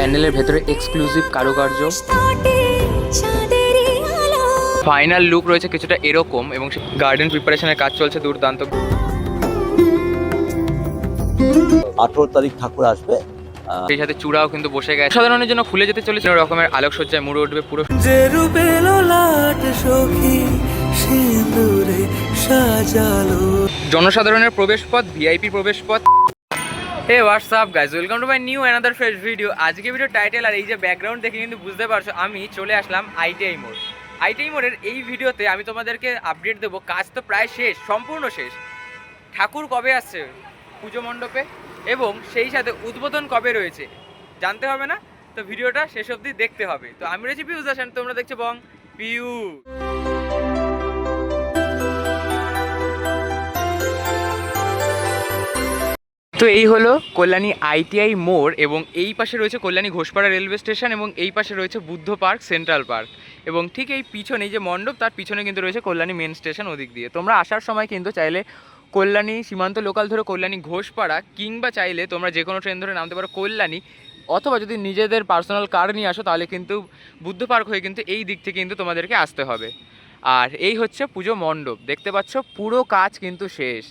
প্যান্ডেলের ভেতরে এক্সক্লুসিভ কারুকার্য। ফাইনাল লুক রয়েছে কিছুটা এরকম এবং গার্ডেন প্রিপারেশনের কাজ চলছে দুর্দান্ত। আঠেরো তারিখ ঠাকুর আসবে সেই সাথে চূড়াও কিন্তু বসে গেছে। সাধারণের জন্য খুলে যেতে চলেছে রকমের আলোকসজ্জায় মুড়ে উঠবে পুরো। যে রূপে লাট সখী সিঁদুরে সাজালো। জনসাধারণের প্রবেশ পথ ভিআইপি প্রবেশ পথ hey WhatsApp guys welcome to my new another fresh video আজকে ভিডিও টাইটেল আর এই যে ব্যাকগ্রাউন্ড দেখে কিন্তু বুঝতে পারছ, আমি চলে আসলাম আইটিআই মোড় আইটিআই মোড়ের এই ভিডিওতে আমি তোমাদেরকে আপডেট দেবো। কাজ তো প্রায় শেষ, সম্পূর্ণ শেষ। ঠাকুর কবে আসছে? পুজো মণ্ডপে। এবং সেই সাথে উদ্বোধন কবে রয়েছে? জানতে হবে না? তো ভিডিওটা শেষ অবধি দেখতে হবে। তো আমি রয়েছি পিউজ দাসান তোমরা দেখছ বং পিউ তো এই হলো কল্যাণী আইটিআই মোড় এবং এই পাশে রয়েছে কল্যাণী ঘোষপাড়া রেলওয়ে স্টেশন এবং এই পাশে রয়েছে বুদ্ধ পার্ক, সেন্ট্রাল পার্ক এবং ঠিক এই পিছনে যে মণ্ডপ, তার পিছনে কিন্তু রয়েছে কল্যাণী মেন স্টেশন ওদিক দিয়ে। তোমরা আসার সময় কিন্তু চাইলে কল্যাণী সীমান্ত লোকাল ধরে কল্যাণী ঘোষপাড়া কিংবা চাইলে তোমরা যে কোনো ট্রেন ধরে নামতে পারো কল্যাণী অথবা যদি নিজেদের পার্সোনাল কার নিয়ে আসো তাহলে কিন্তু বুদ্ধ পার্ক হয়ে কিন্তু এই দিক থেকে কিন্তু তোমাদেরকে আসতে হবে। আর এই হচ্ছে পুজো মণ্ডপ, দেখতে পাচ্ছ পুরো কাজ কিন্তু শেষ।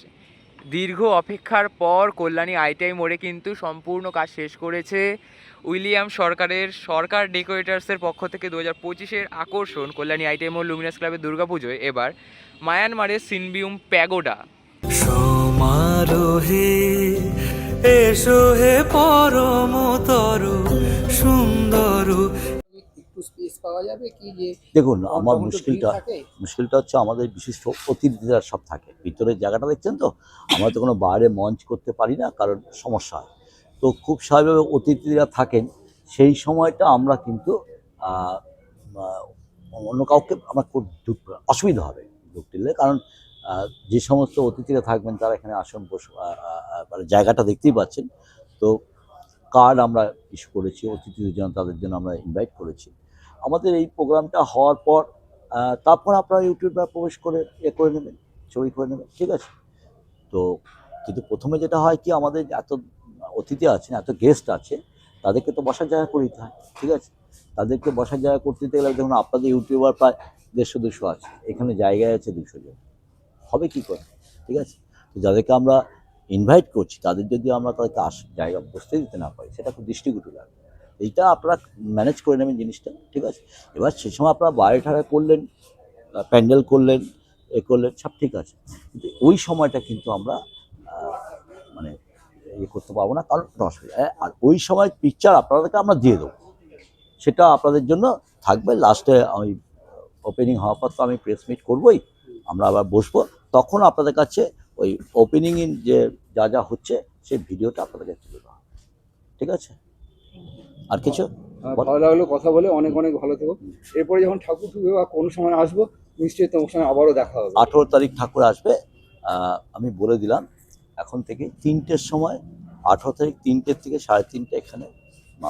দীর্ঘ অপেক্ষার পর কল্যাণী আইটিআই মোড়ে কিন্তু সম্পূর্ণ কাজ শেষ করেছে। উইলিয়াম সরকারের সরকার ডেকোরেটার্সের পক্ষ থেকে দু হাজার পঁচিশের আকর্ষণ কল্যাণী আইটিআই মোড় লুমিনাস ক্লাবের দুর্গাপুজোয়। এবার মায়ানমারের সিনবিউম প্যাগোডা। সমারোহে এসো হে পরম তরু সুন্দর স্পেস পাওয়া যাবে কি যে দেখুন আমার মুশকিলটা মুশকিলটা হচ্ছে আমাদের বিশিষ্ট অতিথিরা সব থাকে। ভিতরের জায়গাটা দেখছেন তো? আমরা তো কোনো বাইরে মঞ্চ করতে পারি না কারণ সমস্যা হয়। তো খুব স্বাভাবিকভাবে অতিথিরা থাকেন। সেই সময়টা আমরা কিন্তু অন্য কাউকে আমার খুব ঢুক- অসুবিধা হবে ঢুকতে দিলে। কারণ যে সমস্ত অতিথিরা থাকবেন তারা এখানে আসন বস মানে জায়গাটা দেখতেই পাচ্ছেন। তো কার্ড আমরা ইস্যু করেছি অতিথিদের জন্য তাদের জন্য আমরা ইনভাইট করেছি। আমাদের এই প্রোগ্রামটা হওয়ার পর তারপর আপনারা ইউটিউবে প্রবেশ করে এ করে নেবেন, ছবি করে নেবেন, ঠিক আছে? তো কিন্তু প্রথমে যেটা হয় কি, আমাদের এত অতিথি আছেন, এত গেস্ট আছে, তাদেরকে তো বসার জায়গা করে দিতে হয়, ঠিক আছে? তাদেরকে বসার জায়গা করতে দিতে গেলে দেখুন আপনাদের ইউটিউবার প্রায় দেড়শো, দুশো আছে, এখানে জায়গায় আছে দুশো জন। হবে কি করে, ঠিক আছে? তো যাদেরকে আমরা ইনভাইট করছি, তাদের যদি আমরা তাদেরকে আস, জায়গা বসতে দিতে না পারি, সেটা খুব দৃষ্টিকটু লাগে। এইটা আপনারা ম্যানেজ করে নেবেন জিনিসটা, ঠিক আছে? এবার সে সময় আপনারা বাইরে ঠাড়া করলেন প্যান্ডেল করলেন, এ করলেন, সব ঠিক আছে। কিন্তু ওই সময়টা কিন্তু আমরা মানে ইয়ে করতে পারব না, কারণ অসুবিধা আর ওই সময় পিকচার আপনাদেরকে আমরা দিয়ে দেবো। সেটা আপনাদের জন্য থাকবে। লাস্টে আমি ওপেনিং হওয়ার পর তো আমি প্রেস মিট করবোই, আমরা আবার বসবো। তখন আপনাদের কাছে ওই ওপেনিং ইন যে যা যা হচ্ছে, সেই ভিডিওটা আপনাদের কাছে তুলে দেওয়া। ঠিক আছে? আর কিছু? আহ, ভালো লাগল কথা বলে অনেক অনেক ভালো থেকো। এরপরে যখন ঠাকুর ঠুকবে বা কোনো সময় আসব নিশ্চয়ই তোমার সঙ্গে আবারও দেখা হবে। আঠেরো তারিখ ঠাকুর আসবে। আমি বলে দিলাম এখন থেকে তিনটের সময় আঠেরো তারিখ তিনটের থেকে সাড়ে তিনটে এখানে মা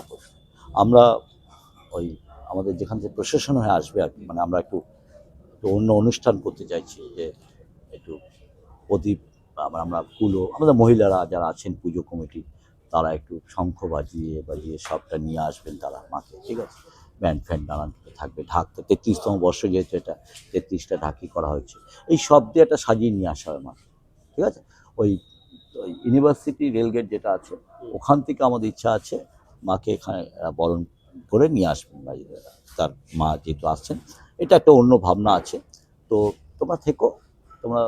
আমরা ওই আমাদের যেখান থেকে প্রশাসন হয়ে আসবে আর কি মানে আমরা একটু একটু অন্য অনুষ্ঠান করতে চাইছি যে একটু প্রদীপ আবার আমরা কুলো আমাদের মহিলারা যারা আছেন পুজো কমিটি তারা একটু শঙ্খ বাজিয়ে বাজিয়ে সবটা নিয়ে আসবেন তারা মাকে ঠিক আছে? ব্যান্ড ফ্যান্ড নানান থাকবে ঢাক তেত্রিশতম বর্ষ যেহেতু এটা, তেত্রিশটা ঢাকি করা হয়েছে। এই সব দিয়ে একটা সাজিয়ে নিয়ে আসা হয় মাকে ঠিক আছে? ওই ইউনিভার্সিটি রেলগেট যেটা আছে, ওখান থেকে আমাদের ইচ্ছা আছে মাকে এখানে বরণ করে নিয়ে আসবেন তার মা যেহেতু আসছেন। এটা একটা অন্য ভাবনা আছে। তো তোমরা থেকো, তোমরা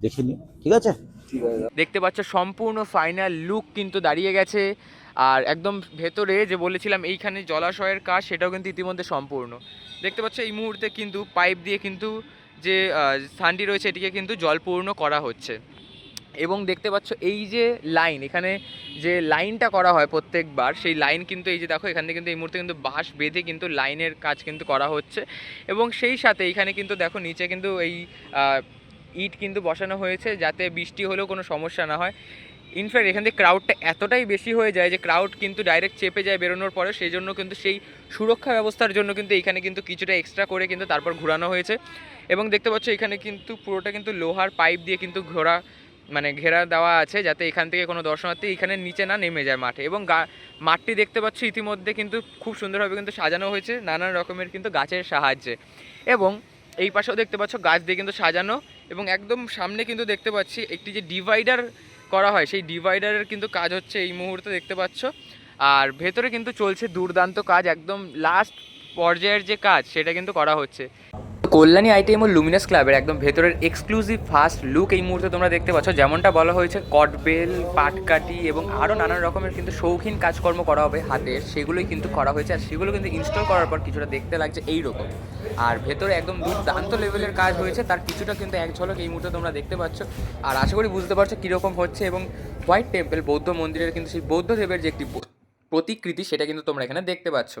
দেখে নিও, ঠিক আছে? দেখতে পাচ্ছ সম্পূর্ণ ফাইনাল লুক কিন্তু দাঁড়িয়ে গেছে। আর একদম ভেতরে যে বলেছিলাম এইখানে জলাশয়ের কাজ, সেটাও কিন্তু ইতিমধ্যে সম্পূর্ণ। দেখতে পাচ্ছ এই মুহূর্তে কিন্তু পাইপ দিয়ে কিন্তু যে স্থানটি রয়েছে, এটিকে কিন্তু জলপূর্ণ করা হচ্ছে। এবং দেখতে পাচ্ছ এই যে লাইন এখানে যে লাইনটা করা হয় প্রত্যেকবার, সেই লাইন কিন্তু এই যে দেখো, এখান থেকে কিন্তু এই মুহূর্তে কিন্তু বাঁশ বেঁধে কিন্তু লাইনের কাজ কিন্তু করা হচ্ছে। এবং সেই সাথে এখানে কিন্তু দেখো, নিচে কিন্তু এই ইট কিন্তু বসানো হয়েছে যাতে বৃষ্টি হলেও কোনো সমস্যা না হয়। ইনফ্যাক্ট এখান থেকে ক্রাউডটা এতটাই বেশি হয়ে যায় যে ক্রাউড কিন্তু ডাইরেক্ট চেপে যায় বেরোনোর পরে, সেই জন্য কিন্তু সেই সুরক্ষা ব্যবস্থার জন্য কিন্তু এখানে কিন্তু কিছুটা এক্সট্রা করে কিন্তু তারপর ঘোরানো হয়েছে। এবং দেখতে পাচ্ছ এখানে কিন্তু পুরোটা কিন্তু লোহার পাইপ দিয়ে কিন্তু ঘোরা মানে ঘেরা দেওয়া আছে যাতে এখান থেকে কোনো দর্শনার্থী এখানে নিচে না নেমে যায় মাঠে। এবং মাঠটি দেখতে পাচ্ছ ইতিমধ্যে কিন্তু খুব সুন্দরভাবে কিন্তু সাজানো হয়েছে নানান রকমের কিন্তু গাছের সাহায্যে। এবং এই পাশেও দেখতে পাচ্ছ গাছ দিয়ে কিন্তু সাজানো। এবং একদম সামনে কিন্তু দেখতে পাচ্ছি একটি যে ডিভাইডার করা হয়, সেই ডিভাইডারের কিন্তু কাজ হচ্ছে এই মুহূর্তে দেখতে পাচ্ছ। আর ভেতরে কিন্তু চলছে দুর্দান্ত কাজ, একদম লাস্ট পর্যায়ের যে কাজ, সেটা কিন্তু করা হচ্ছে। কল্যাণী আইটিএম ও লুমিনাস ক্লাবের একদম ভেতরের এক্সক্লুসিভ ফার্স্ট লুক এই মুহূর্তে তোমরা দেখতে পাচ্ছ। যেমনটা বলা হয়েছে, কটবেল পাটকাটি এবং আরও নানান রকমের কিন্তু শৌখিন কাজকর্ম করা হবে হাতের সেগুলোই কিন্তু করা হয়েছে আর সেগুলো কিন্তু ইনস্টল করার পর কিছুটা দেখতে লাগছে এই রকম আর ভেতরে একদম দুর্দান্ত লেভেলের কাজ হয়েছে, তার কিছুটা কিন্তু এক ঝলক এই মুহূর্তে তোমরা দেখতে পাচ্ছ। আর আশা করি বুঝতে পারছ কীরকম হচ্ছে এবং হোয়াইট টেম্পল বৌদ্ধ মন্দিরের কিন্তু সেই বৌদ্ধ দেবের যে একটি প্রতিকৃতি সেটা কিন্তু তোমরা এখানে দেখতে পাচ্ছ।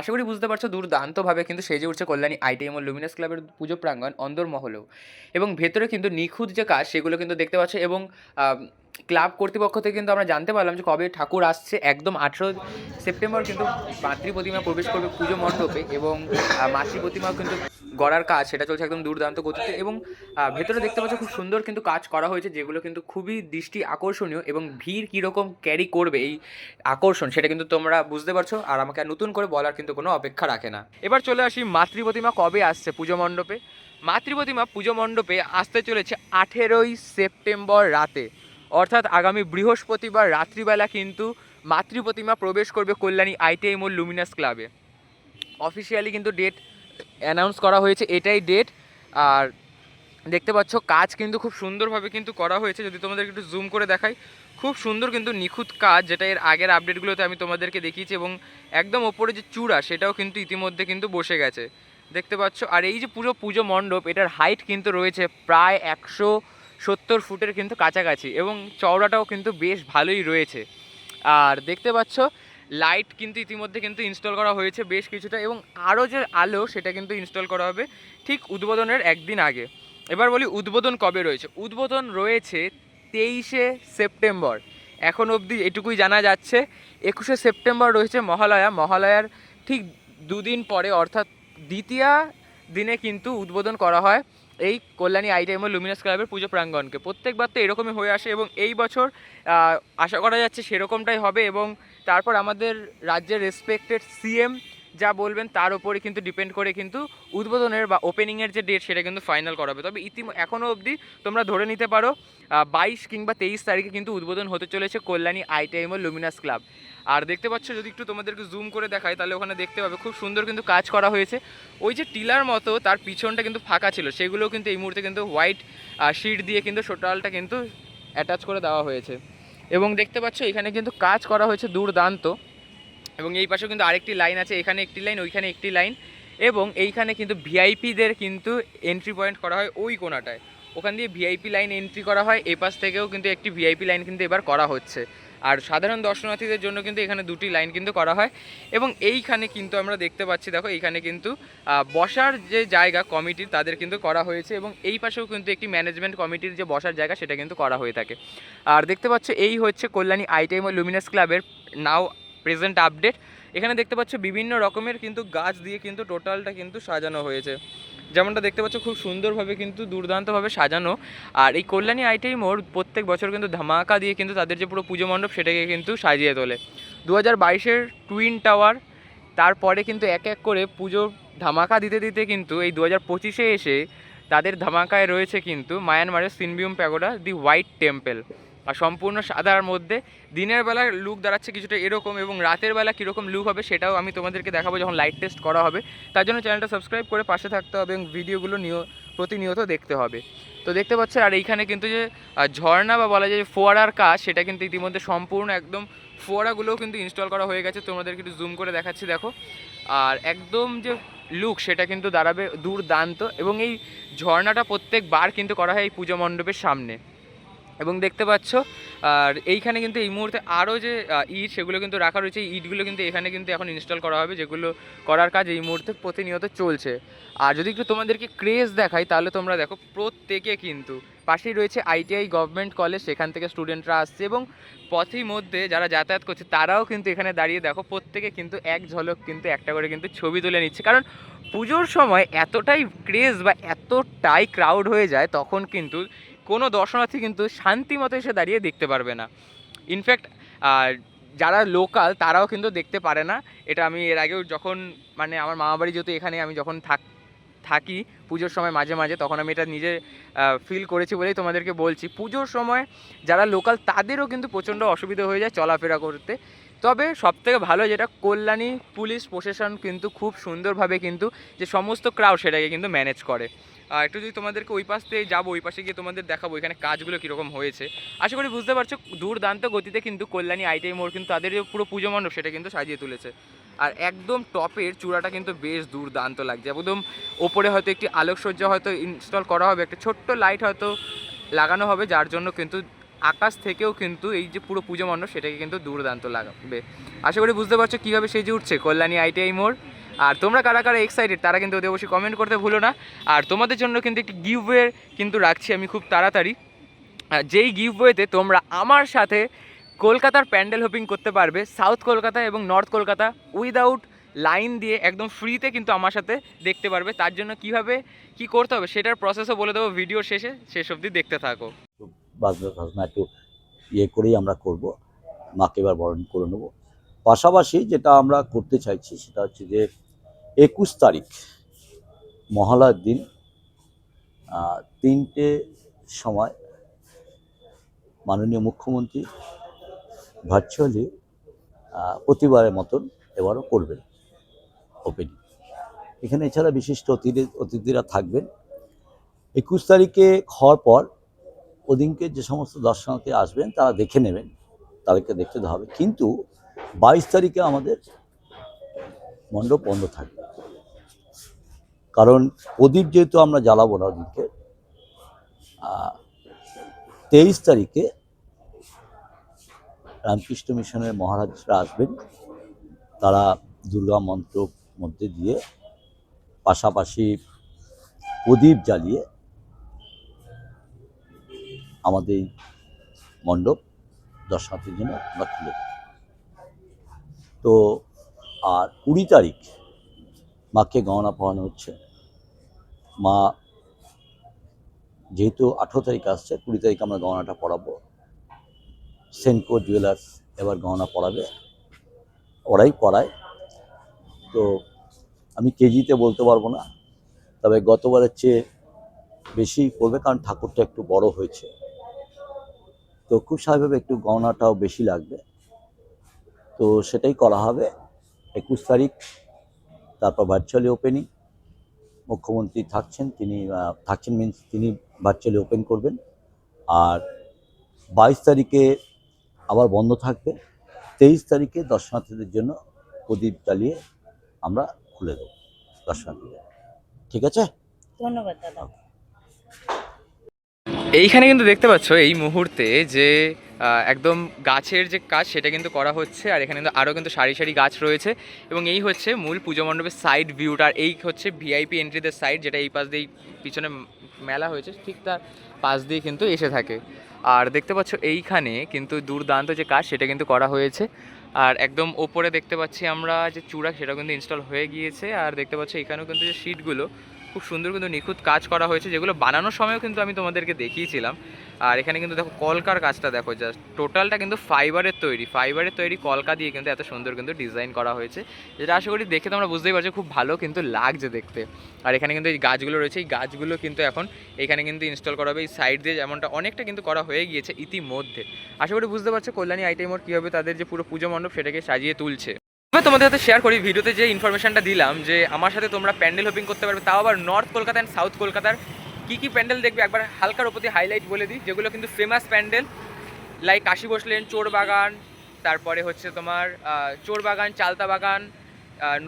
আশা করি বুঝতে পারছ দুর্দান্তভাবে কিন্তু সেজে উঠছে কল্যাণী আইটিএম ও লুমিনাস ক্লাবের পুজো প্রাঙ্গণ অন্দরমহলেও এবং ভেতরে কিন্তু নিখুঁত যে কাজ সেগুলো কিন্তু দেখতে পাচ্ছ এবং ক্লাব কর্তৃপক্ষ থেকে কিন্তু আমরা জানতে পারলাম যে কবে ঠাকুর আসছে। একদম আঠেরো সেপ্টেম্বর কিন্তু মাতৃ প্রতিমা প্রবেশ করবে পুজো মণ্ডপে এবং মাতৃ প্রতিমাও কিন্তু গড়ার কাজ সেটা চলছে একদম দুর্দান্ত গতিতে এবং ভেতরে দেখতে পাচ্ছ খুব সুন্দর কিন্তু কাজ করা হয়েছে যেগুলো কিন্তু খুবই দৃষ্টি আকর্ষণীয় এবং ভিড় কীরকম ক্যারি করবে এই আকর্ষণ সেটা কিন্তু তোমরা বুঝতে পারছ আর আমাকে আর নতুন করে বলার কিন্তু কোনো অপেক্ষা রাখে না। এবার চলে আসি মাতৃ প্রতিমা কবে আসছে পুজো মণ্ডপে? মাতৃ প্রতিমা পুজো মণ্ডপে আসতে চলেছে আঠেরোই সেপ্টেম্বর রাতে অর্থাৎ আগামী বৃহস্পতিবার রাত্রিবেলা কিন্তু মাতৃ প্রতিমা প্রবেশ করবে কল্যাণী আইটিআই মোল লুমিনাস ক্লাবে। অফিসিয়ালি কিন্তু ডেট অ্যানাউন্স করা হয়েছে, এটাই ডেট আর দেখতে পাচ্ছ, কাজ কিন্তু খুব সুন্দরভাবে কিন্তু করা হয়েছে। যদি তোমাদেরকে একটু জুম করে দেখাই, খুব সুন্দর কিন্তু নিখুঁত কাজ, যেটা এর আগের আপডেটগুলোতে আমি তোমাদেরকে দেখিয়েছি এবং একদম ওপরে যে চূড়া, সেটাও কিন্তু ইতিমধ্যে কিন্তু বসে গেছে। দেখতে পাচ্ছ, আর এই যে পুরো পুজো মণ্ডপ, এটার হাইট কিন্তু রয়েছে প্রায় একশো সত্তর ফুটের কিন্তু কাছাকাছি এবং চওড়াটাও কিন্তু বেশ ভালোই রয়েছে। আর দেখতে পাচ্ছ লাইট কিন্তু ইতিমধ্যে কিন্তু ইনস্টল করা হয়েছে বেশ কিছুটা এবং আরও যে আলো, সেটা কিন্তু ইনস্টল করা হবে ঠিক উদ্বোধনের একদিন আগে। এবার বলি উদ্বোধন কবে রয়েছে? উদ্বোধন রয়েছে তেইশে সেপ্টেম্বর। এখন অবধি এটুকুই জানা যাচ্ছে, একুশে সেপ্টেম্বর রয়েছে মহালয়া। মহালয়ার ঠিক দুদিন পরে, অর্থাৎ দ্বিতীয় দিনে কিন্তু উদ্বোধন করা হয় এই কল্যাণী আইটিএম ও লুমিনাস ক্লাবের পুজো প্রাঙ্গণকে প্রত্যেকবার তো এরকমই হয়ে আসে এবং এই বছর আশা করা যাচ্ছে সেরকমটাই হবে এবং তারপর আমাদের রাজ্যের রেসপেক্টেড সিএম যা বলবেন তার উপরে কিন্তু ডিপেন্ড করে কিন্তু উদ্বোধনের বা ওপেনিংয়ের যে ডেট সেটা কিন্তু ফাইনাল করা হবে তবে ইতিম এখনও অবধি তোমরা ধরে নিতে পারো বাইশ কিংবা তেইশ তারিখে কিন্তু উদ্বোধন হতে চলেছে কল্যাণী আইটিএম ও লুমিনাস ক্লাব আর দেখতে পাচ্ছ, যদি একটু তোমাদেরকে জুম করে দেখায় তাহলে ওখানে দেখতে পাবে খুব সুন্দর কিন্তু কাজ করা হয়েছে। ওই যে টিলার মতো তার পিছনটা কিন্তু ফাঁকা ছিল, সেগুলোও কিন্তু এই মুহূর্তে কিন্তু হোয়াইট শিট দিয়ে কিন্তু টোটালটা কিন্তু অ্যাটাচ করে দেওয়া হয়েছে। এবং দেখতে পাচ্ছ, এখানে কিন্তু কাজ করা হয়েছে দুর্দান্ত। এবং এই পাশেও কিন্তু আরেকটি লাইন আছে, এখানে একটি লাইন, ওইখানে একটি লাইন। এবং এইখানে কিন্তু ভিআইপিদের কিন্তু এন্ট্রি পয়েন্ট করা হয় ওই কোনাটায় ওখান দিয়ে ভিআইপি লাইন এন্ট্রি করা হয়, এপাশ পাশ থেকেও কিন্তু একটি ভিআইপি লাইন কিন্তু এবার করা হচ্ছে। আর সাধারণ দর্শনার্থীদের জন্য কিন্তু এখানে দুটি লাইন কিন্তু করা হয়। এবং এইখানে কিন্তু আমরা দেখতে পাচ্ছি, দেখো, এইখানে কিন্তু বসার যে জায়গা কমিটির তাদের কিন্তু করা হয়েছে এবং এই পাশেও কিন্তু একটি ম্যানেজমেন্ট কমিটির যে বসার জায়গা সেটা কিন্তু করা হয়ে থাকে। আর দেখতে পাচ্ছ, এই হচ্ছে কল্যাণী আইটিএম লুমিনাস ক্লাবের নাও প্রেজেন্ট আপডেট। এখানে দেখতে পাচ্ছ, বিভিন্ন রকমের কিন্তু গাছ দিয়ে কিন্তু টোটালটা কিন্তু সাজানো হয়েছে। যেমনটা দেখতে পাচ্ছ, খুব সুন্দরভাবে কিন্তু দুর্দান্তভাবে সাজানো। আর এই কল্যাণী আইটিআই মোড় প্রত্যেক বছর কিন্তু ধামাকা দিয়ে কিন্তু তাদের যে পুরো পুজো মণ্ডপ সেটাকে কিন্তু সাজিয়ে তোলে। দু হাজার বাইশের টুইন টাওয়ার, তারপরে কিন্তু এক এক করে পুজো ধামাকা দিতে দিতে কিন্তু এই দু হাজার পঁচিশে এসে তাদের ধামাকায় রয়েছে কিন্তু মায়ানমারের Hsinbyume pagoda, the white temple. আর সম্পূর্ণ সাদার মধ্যে। দিনের বেলার লুক দাঁড়াচ্ছে কিছুটা এরকম এবং রাতের বেলা কীরকম লুক হবে সেটাও আমি তোমাদেরকে দেখাবো যখন লাইট টেস্ট করা হবে। তার জন্য চ্যানেলটা সাবস্ক্রাইব করে পাশে থাকতে হবে এবং ভিডিওগুলো নিয়, প্রতিনিয়ত দেখতে হবে। তো দেখতে পাচ্ছ, আর এইখানে কিন্তু যে ঝর্ণা বা বলা যায় যে ফোয়ারার কাজ, সেটা কিন্তু ইতিমধ্যে সম্পূর্ণ একদম ফোয়ারাগুলোও কিন্তু ইনস্টল করা হয়ে গেছে। তোমাদেরকে একটু জুম করে দেখাচ্ছি, দেখো। আর একদম যে লুক সেটা কিন্তু দাঁড়াবে দুর্দান্ত এবং এই ঝর্ণাটা প্রত্যেকবার কিন্তু করা হয় এই পুজো মণ্ডপের সামনে। এবং দেখতে পাচ্ছ, আর এইখানে কিন্তু এই মুহূর্তে আরও যে ইট, সেগুলো কিন্তু রাখা রয়েছে। ইটগুলো কিন্তু এখানে কিন্তু এখন ইনস্টল করা হবে, যেগুলো করার কাজ এই মুহূর্তে প্রতিনিয়ত চলছে। আর যদি একটু তোমাদেরকে ক্রেজ দেখাই, তাহলে তোমরা দেখো প্রত্যেকে কিন্তু পাশেই রয়েছে আইটিআই গভর্নমেন্ট কলেজ সেখান থেকে স্টুডেন্টরা আসছে এবং পথের মধ্যে যারা যাতায়াত করছে, তারাও কিন্তু এখানে দাঁড়িয়ে দেখো, প্রত্যেকে কিন্তু এক ঝলক কিন্তু একটা করে কিন্তু ছবি তুলে নিচ্ছে। কারণ পুজোর সময় এতটাই ক্রেজ বা এতটাই ক্রাউড হয়ে যায়, তখন কিন্তু কোনো দর্শনার্থী কিন্তু শান্তি মতো এসে দাঁড়িয়ে দেখতে পারবে না। ইনফ্যাক্ট যারা লোকাল তারাও কিন্তু দেখতে পারে না। এটা আমি এর আগেও যখন মানে আমার মামা বাড়ি যেহেতু এখানে, আমি যখন থাক, থাকি পুজোর সময় মাঝে মাঝে, তখন আমি এটা নিজে ফিল করেছি বলেই তোমাদেরকে বলছি। পুজোর সময় যারা লোকাল তাদেরও কিন্তু প্রচণ্ড অসুবিধা হয়ে যায় চলাফেরা করতে। তবে সবথেকে ভালো যেটা, কল্যাণী পুলিশ প্রশাসন কিন্তু খুব সুন্দরভাবে কিন্তু যে সমস্ত ক্রাউড সেটাকে কিন্তু ম্যানেজ করে। একটু যদি তোমাদেরকে ওই পাশ দিয়ে যাব, ওই পাশে গিয়ে তোমাদের দেখাবো এখানে কাজগুলো কীরকম হয়েছে। আশা করি বুঝতে পারছ, দুর্দান্ত গতিতে কিন্তু কল্যাণী আইটিআই মোড় কিন্তু তাদের যে পুরো পুজো মণ্ডপ সেটা কিন্তু সাজিয়ে তুলেছে। আর একদম টপের চূড়াটা কিন্তু বেশ দুর্দান্ত লাগছে। একদম ওপরে হয়তো একটি আলোকসজ্জা হয়তো ইনস্টল করা হবে, একটা ছোট্ট লাইট হয়তো লাগানো হবে, যার জন্য কিন্তু আকাশ থেকেও কিন্তু এই যে পুরো পুজো মণ্ডপ সেটাকে কিন্তু দুর্দান্ত লাগাবে। আশা করি বুঝতে পারছ কীভাবে সেজে উঠছে কল্যাণী আইটিআই মোড়। আর তোমরা কারা কারা এক্সাইটেড তারা কিন্তু অতি অবশ্যই কমেন্ট করতে ভুলো না। আর তোমাদের জন্য কিন্তু একটি গিভওয়ে কিন্তু রাখছি আমি খুব তাড়াতাড়ি। যেই গিভওয়েতে তোমরা আমার সাথে কলকাতার প্যান্ডেল হোপিং করতে পারবে সাউথ কলকাতা এবং নর্থ কলকাতা উইদাউট লাইন দিয়ে একদম ফ্রিতে কিন্তু আমার সাথে দেখতে পারবে। তার জন্য কীভাবে কি করতে হবে সেটার প্রসেসও বলে দেবো ভিডিও শেষে, শেষ অবধি দেখতে থাকো। বাজনা টাজনা একটু ইয়ে করেই আমরা করব। মাকে এবার বরণ করে নেব। পাশাপাশি যেটা আমরা করতে চাইছি সেটা হচ্ছে যে একুশ তারিখ, মহালয়ার দিন তিনটে সময় মাননীয় মুখ্যমন্ত্রী ভার্চুয়ালি প্রতিবারের মতন এবারও করবেন ওপেনিং এখানে এছাড়া বিশিষ্ট অতিথি, অতিথিরা থাকবেন। একুশ তারিখে হওয়ার পর ওদিনকে যে সমস্ত দর্শনার্থী আসবেন, তারা দেখে নেবেন, তাদেরকে দেখতে হবে। কিন্তু বাইশ তারিখে আমাদের মণ্ডপ বন্ধ থাকবে কারণ প্রদীপ যেহেতু আমরা জ্বালাবো না ওদিনকে তেইশ তারিখে রামকৃষ্ণ মিশনের মহারাজরা আসবেন তারা দুর্গা মন্ত্র মধ্যে দিয়ে পাশাপাশি প্রদীপ জ্বালিয়ে আমাদের মণ্ডপ দর্শনার্থীর জন্য আমরা খুলে দেব। তো আর কুড়ি তারিখ মাকে গহনা পড়ানো হচ্ছে। মা যেহেতু আঠেরো তারিখ আসছে, কুড়ি তারিখ আমরা গহনাটা পড়াবো সেনকো জুয়েলার্স এবার গহনা পড়াবে ওরাই পড়ায় তো আমি কেজিতে বলতে পারব না। তবে গতবারের চেয়ে বেশি পড়বে কারণ ঠাকুরটা একটু বড় হয়েছে। তো খুব স্বাভাবিক একটু গহনাটাও বেশি লাগবে। তো সেটাই করা হবে। একুশ তারিখ তারপর ভার্চুয়ালি ওপেনিং মুখ্যমন্ত্রী থাকছেন তিনি থাকছেন মিনস তিনি ভার্চুয়ালি ওপেন করবেন। আর বাইশ তারিখে আবার বন্ধ থাকবে। তেইশ তারিখে দর্শনার্থীদের জন্য প্রদীপ জ্বালিয়ে আমরা খুলে দেবো দর্শনার্থীদের। ঠিক আছে? ধন্যবাদ দাদা। এইখানে কিন্তু দেখতে পাচ্ছ এই মুহূর্তে যে একদম গাছের যে কাজ সেটা কিন্তু করা হচ্ছে, আর এখানে কিন্তু আরও কিন্তু সারি সারি গাছ রয়েছে। এবং এই হচ্ছে মূল পুজো মণ্ডপের সাইড ভিউটা আর এই হচ্ছে ভিআইপি এন্ট্রিদের সাইড যেটা এই পাশ দিয়ে পিছনে মেলা হয়েছে, ঠিক তার পাশ দিয়ে কিন্তু এসে থাকে। আর দেখতে পাচ্ছ এইখানে কিন্তু দুর্দান্ত যে কাজ সেটা কিন্তু করা হয়েছে। আর একদম ওপরে দেখতে পাচ্ছি আমরা যে চূড়া সেটা কিন্তু ইনস্টল হয়ে গিয়েছে। আর দেখতে পাচ্ছ এখানেও কিন্তু যে সিটগুলো খুব সুন্দর কিন্তু নিখুঁত কাজ করা হয়েছে, যেগুলো বানানোর সময়ও কিন্তু আমি তোমাদেরকে দেখিয়েছিলাম। আর এখানে কিন্তু দেখো কলকার কাজটা দেখো জাস্ট টোটালটা কিন্তু ফাইবারের তৈরি ফাইবারের তৈরি কলকা দিয়ে কিন্তু এত সুন্দর কিন্তু ডিজাইন করা হয়েছে। যেটা আশা করি দেখে তোমরা বুঝতেই পারছ, খুব ভালো কিন্তু লাগছে দেখতে। আর এখানে কিন্তু এই গাছগুলো রয়েছে, এই গাছগুলো কিন্তু এখন এখানে কিন্তু ইনস্টল করা হবে। এই সাইড দিয়ে যেমনটা অনেকটা কিন্তু করা হয়ে গিয়েছে ইতিমধ্যে। আশা করি বুঝতে পারছ, কল্যাণী আইটাই মোড় কীভাবে তাদের যে পুরো পুজো মণ্ডপ সেটাকে সাজিয়ে তুলছে। এবার তোমাদের সাথে শেয়ার করি ভিডিওতে যে ইনফরমেশনটা দিলাম যে আমার সাথে তোমরা প্যান্ডেল হোপিং করতে পারবে, তাও আবার নর্থ কলকাতা অ্যান্ড সাউথ কলকাতার। কী কী প্যান্ডেল দেখবে? একবার হালকার উপর হাইলাইট বলে দিই, যেগুলো কিন্তু ফেমাস প্যান্ডেল। লাইক কাশী বসলেন, চোর বাগান, তারপরে হচ্ছে তোমার চোর বাগান, চালতা বাগান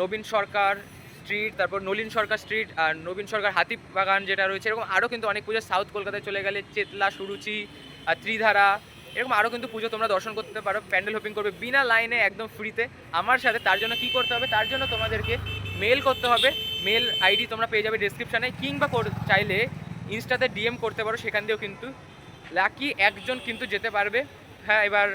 নবীন সরকার স্ট্রিট তারপর নলিন সরকার স্ট্রিট আর নবীন সরকার হাতি বাগান যেটা রয়েছে, এরকম আরও কিন্তু অনেক পুজো সাউথ কলকাতায় চলে গেলে, চেতলা, সুরুচি, আর ত্রিধারা এরকম আরও কিন্তু পুজো তোমরা দর্শন করতে পারো। প্যান্ডেল হোপিং করবে বিনা লাইনে একদম ফ্রিতে আমার সাথে তার জন্য কি করতে হবে? তার জন্য তোমাদেরকে মেল করতে হবে। মেল আইডি তোমরা পেয়ে যাবে ডিসক্রিপশানে কিংবা চাইলে ইনস্টাতে ডিএম করতে পারো। সেখান দিয়েও কিন্তু লাকি একজন কিন্তু যেতে পারবে। হ্যাঁ এবার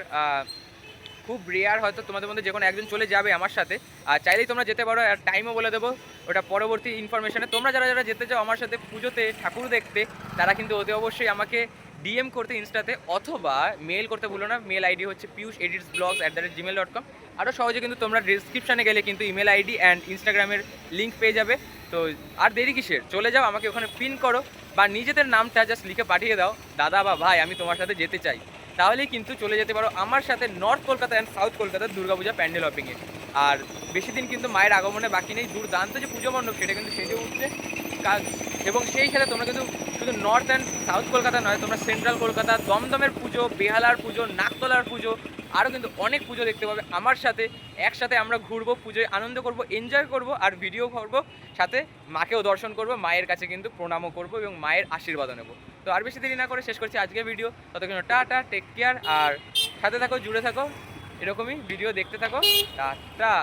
খুব রেয়ার হয়তো তোমাদের মধ্যে যে কোনো একজন চলে যাবে আমার সাথে। আর চাইলেই তোমরা যেতে পারো। আর টাইমও বলে দেবো। ওটা পরবর্তী ইনফরমেশানে তোমরা যারা যারা যেতে চাও আমার সাথে পুজোতে, ঠাকুর দেখতে, তারা কিন্তু অতি অবশ্যই আমাকে ডিএম করতে ইনস্টাতে অথবা মেল করতে ভুলো না। মেল আইডি হচ্ছে Piyush edits blogs at the rate Gmail dot com আরও সহজে কিন্তু তোমরা ডিসক্রিপশানে গেলে কিন্তু ইমেল আইডি অ্যান্ড ইনস্টাগ্রামের লিঙ্ক পেয়ে যাবে। তো আর দেরি কিসের? চলে যাও, আমাকে ওখানে পিন করো বা নিজেদের নামটা জাস্ট লিখে পাঠিয়ে দাও। দাদা বা ভাই, আমি তোমার সাথে যেতে চাই। তাহলেই কিন্তু চলে যেতে পারো আমার সাথে নর্থ কলকাতা অ্যান্ড সাউথ কলকাতার দুর্গাপূজা প্যান্ডেল হপিংয়ে আর বেশি দিন কিন্তু মায়ের আগমনে বাকি নেই। দুর্দান্ত যে পুজো মণ্ডপ, সেটা কিন্তু সেজে উঠছে। কাল এবং সেই সাথে তোমরা কিন্তু শুধু নর্থ অ্যান্ড সাউথ কলকাতা নয়, তোমরা সেন্ট্রাল কলকাতা, দমদমের পুজো, বেহালার পুজো, নাকতলার পুজো, আরও কিন্তু অনেক পুজো দেখতে পাবে। আমার সাথে, একসাথে আমরা ঘুরবো, পুজোয় আনন্দ করব এনজয় করব আর ভিডিও করব। সাথে মাকেও দর্শন করব, মায়ের কাছে কিন্তু প্রণামও করব এবং মায়ের আশীর্বাদও নেব। তো আর বেশি দেরি না করে শেষ করছি আজকের ভিডিও ততক্ষণ টাটা টেক কেয়ার আর সাথে থাকো, জুড়ে থাকো। এরকমই ভিডিও দেখতে থাকো। টাটা।